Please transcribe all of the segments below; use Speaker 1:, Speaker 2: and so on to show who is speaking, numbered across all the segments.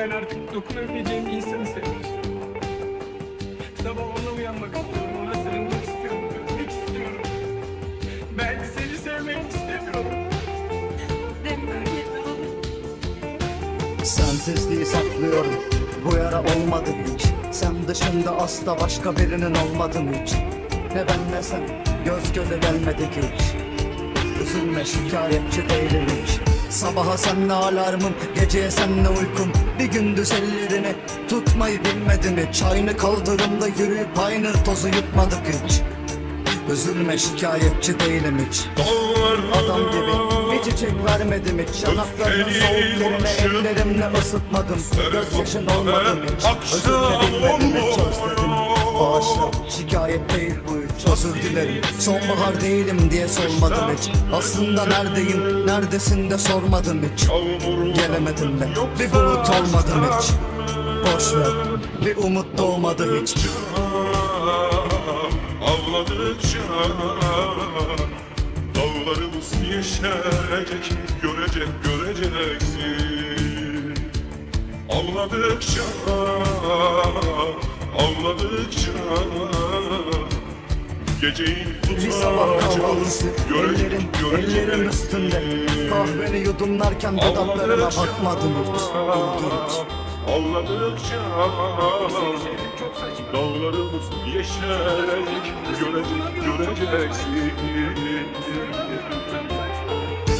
Speaker 1: Ben artık dokunabileceğim insanı istiyorum. Sabah ona uyanmak istiyorum, ona sarılmak istiyorum, öpmek istiyorum. Ben seni sevmek istemiyorum.
Speaker 2: Demir git oğlum.
Speaker 3: Sensizliği saklıyorum Bu yara olmadı hiç Sen dışında asla başka birinin olmadın hiç Ne ben ne sen Göz göze gelmedik hiç Üzülme şikayetçi değilim hiç Sabaha senle alarmım Geceye senle uykum? Bir gündüz ellerini Tutmayı bilmedim hiç Aynı kaldırımda yürüyüp aynı tozu yutmadık hiç. Üzülme şikayetçi değilim hiç. Adam gibi bir çiçek vermedim hiç. Yanaklarına soğuk elini ellerimle ısıtmadım. Gözyaşın olmadım hiç. Özür dilerim sonbahar değilim diye sormadım hiç. Aslında neredeyim neredesin de sormadım hiç. Gelemedim de. Bir bulut olmadım hiç. Boş ver. Bir umut doğmadı hiç.
Speaker 4: Ağladıkça Dağlarımız yeşerecek Görecek göreceksin. Ağladıkça Ağladıkça Geceyi
Speaker 3: sabah
Speaker 4: tutacak
Speaker 3: kahvaltısı
Speaker 4: Görecek
Speaker 3: ellerim, üstünde. Kahveni yudumlarken dudaklarına bakmadım hiç Durdu hiç
Speaker 4: Ağladıkça
Speaker 1: Seni sevmek çok saçma.
Speaker 4: Dağlarımız yeşerecek Görecek göreceksin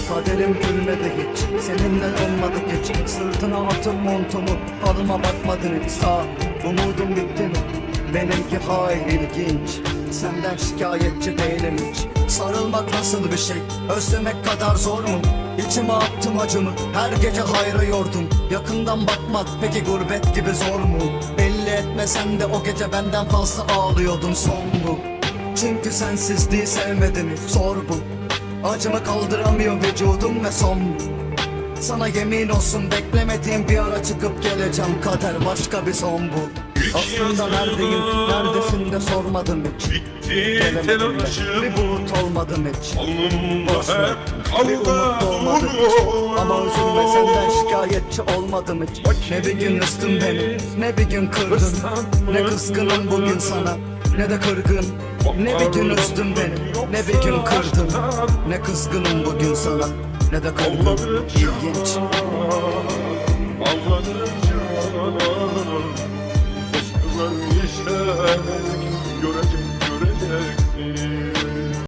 Speaker 3: Kaderim gülmedi hiç Seninle olmadık hiç Sırtına attım montumu. Falıma bakmadın hiç Sağ. Umudum bitti mi? Benimki hayır ilginç Senden şikayetçi değilim hiç. Sarılmak nasıl bir şey? Özlemek kadar zor mu? İçime attım acımı. Her gece hayra yordum Yakından bakmak peki gurbet gibi zor mu? Belli etmesen de o gece benden fazla ağlıyordun son bu. Çünkü sensizliği sevmedim Zor bu. Acımı kaldıramıyor vücudum ve son Sana yemin olsun beklemediğim bir ara çıkıp geleceğim. Kader başka bir son bu Aslında neredeyim? Neredesin de sormadım hiç.
Speaker 4: Bitti telaşım
Speaker 3: bir bulut olmadım hiç.
Speaker 4: Alnımda hep
Speaker 3: bir umut doğmadı hiç. Ama üzülme senden şikayetçi olmadım hiç. Ne bir gün üstün beni ne bir gün kırdın. Ne kızgınım bugün sana ne de kırgın. Ne bir gün üstün beni ne bir gün kırdın. Ne kızgınım bugün sana ne de kırgın. İlginç.
Speaker 4: Ağladıkça Yeşerecek Görecek